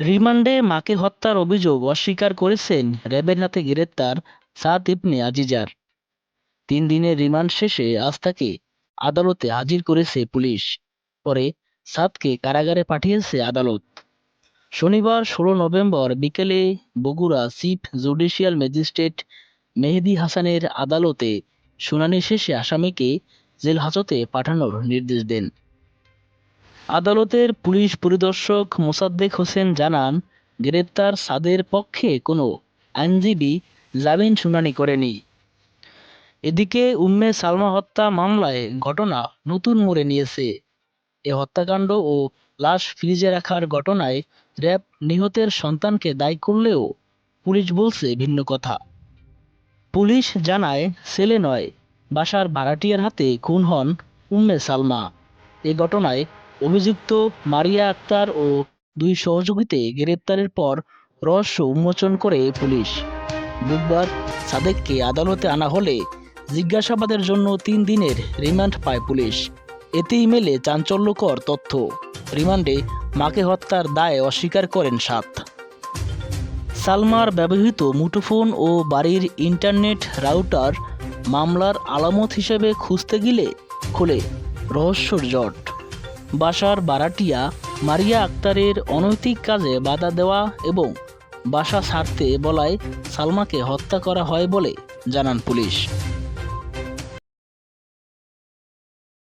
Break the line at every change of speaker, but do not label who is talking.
রিমান্ডে মাকে হত্যার অভিযোগ অস্বীকার করেছেন র্যাবের হাতে গ্রেপ্তার সাদ ইবনে আজিজার তিন দিনের রিমান্ড শেষে আজ তাকে আদালতে হাজির করেছে পুলিশ। পরে সাদকে কারাগারে পাঠিয়েছে আদালত। শনিবার ষোলো নভেম্বর বিকেলে Bogura chief judicial magistrate Mehedi হাসানের আদালতে শুনানি শেষে আসামিকে জেল হাজতে পাঠানোর নির্দেশ দেন। আদালতের পুলিশ পরিদর্শক মোসাদ্দেক হোসেন জানান, গ্রেপ্তার সাদের পক্ষে কোনো আইনজীবী জামিন শুনানি করেনি। এদিকে উম্মে সালমা হত্যা মামলায় ঘটনা নতুন মোড়ে নিয়েছে। এ হত্যাকাণ্ড ও লাশ ফ্রিজে রাখার ঘটনায় র্যাব নিহতের সন্তানকে দায়ী করলেও পুলিশ বলছে ভিন্ন কথা। পুলিশ জানায়, ছেলে নয়, বাসার ভাড়াটিয়ার হাতে খুন হন উম্মে সালমা। এ ঘটনায় অভিযুক্ত মারিয়া আক্তার ও দুই সহযোগীতে গ্রেপ্তারের পর রহস্য উন্মোচন করে পুলিশ। বুধবার সাদেককে আদালতে আনা হলে জিজ্ঞাসাবাদের জন্য তিন দিনের রিমান্ড পায় পুলিশ। এতেই মেলে চাঞ্চল্যকর তথ্য। রিমান্ডে মাকে হত্যার দায় অস্বীকার করেন সাত। সালমার ব্যবহৃত মুঠোফোন ও বাড়ির ইন্টারনেট রাউটার মামলার আলামত হিসেবে খুঁজতে গেলে খোলে রহস্যর জট। বাসার বারাটিয়া মারিয়া আক্তারের অনৈতিক কাজে বাধা দেওয়া এবং বাসা ছাড়তে বলায় সালমাকে হত্যা করা হয় বলে জানান পুলিশ।